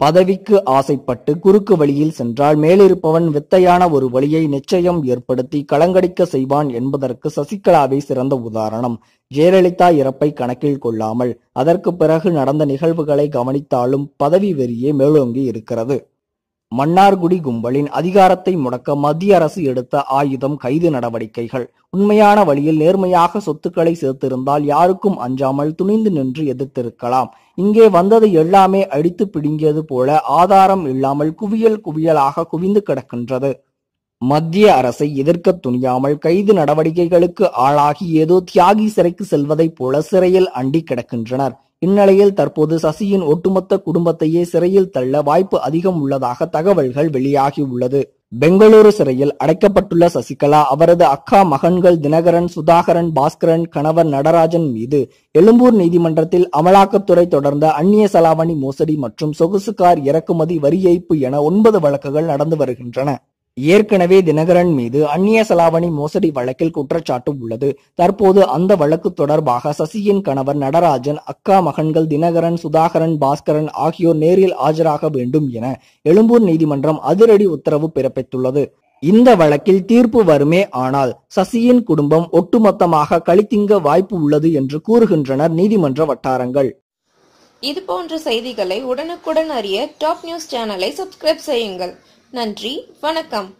பதவிக்கு ஆசைப்பட்டு குறுக்கு வழியில் சென்றால் மேலிருப்பவன் வித்தையான ஒரு வழியை நிச்சயம் ஏற்படுத்தி கலங்கடிக்க செய்வான் என்பதற்கு சசிகலாவே சிறந்த உதாரணம். ஜெயலலிதா இறப்பை கணக்கில் கொள்ளாமல் அதற்கு பிறகு நடந்த நிகழ்வுகளை கவனித்தாலும் பதவி வெறியே மேலோங்கி இருக்கிறது. மன்னார்குடி கும்பலின் அதிகாரத்தை முடக்க மத்திய அரசு எடுத்த ஆயுதம் கைது நடவடிக்கைகள். உண்மையான வழியில் நேர்மையாக சொத்துக்களை சேர்த்திருந்தால் யாருக்கும் அஞ்சாமல் துணிந்து நின்று எதிர்த்திருக்கலாம். இங்கே வந்தது எல்லாமே அடித்து பிடுங்கியது போல ஆதாரம் இல்லாமல் குவியல் குவியலாக குவிந்து கிடக்கின்றது. மத்திய அரசை எதிர்க்க துணியாமல் கைது நடவடிக்கைகளுக்கு ஆளாகி ஏதோ தியாகி சிறைக்கு செல்வதைப் போல சிறையில் அண்டி கிடக்கின்றனர். இந்நிலையில் தற்போது சசியின் ஒட்டுமொத்த குடும்பத்தையே சிறையில் தள்ள வாய்ப்பு அதிகம் உள்ளதாக தகவல்கள் வெளியாகியுள்ளது பெங்களூரு சிறையில் அடைக்கப்பட்டுள்ள சசிகலா அவரது அக்கா மகன்கள் தினகரன் சுதாகரன் பாஸ்கரன் கணவர் நடராஜன் மீது எழும்பூர் நீதிமன்றத்தில் அமலாக்கத்துறை தொடர்ந்த அந்நிய செலாவணி மோசடி மற்றும் சொகுசு கார் இறக்குமதி வரி ஏய்ப்பு என ஒன்பது வழக்குகள் நடந்து வருகின்றன. ஏற்கனவே தினகரன் மீது அந்நிய செலாவணி மோசடி வழக்கில் குற்றச்சாட்டு உள்ளது. தற்போது அந்த வழக்கு தொடர்பாக சசியின் கணவர் நடராஜன் அக்கா மகன்கள் தினகரன் சுதாகரன் பாஸ்கரன் ஆகியோர் நேரில் ஆஜராக வேண்டும் என எழும்பூர் நீதிமன்றம் அதிரடி உத்தரவு பிறப்பித்துள்ளது. இந்த வழக்கில் தீர்ப்பு வருமே ஆனால் சசியின் குடும்பம் ஒட்டுமொத்தமாக கழித்திங்க வாய்ப்பு உள்ளது என்று கூறுகின்றனர் நீதிமன்ற வட்டாரங்கள். இது போன்ற செய்திகளை உடனுக்குடன் அறிய டாப் நியூஸ் சேனலை சப்ஸ்கிரைப் செய்யுங்கள். நன்றி. வணக்கம்.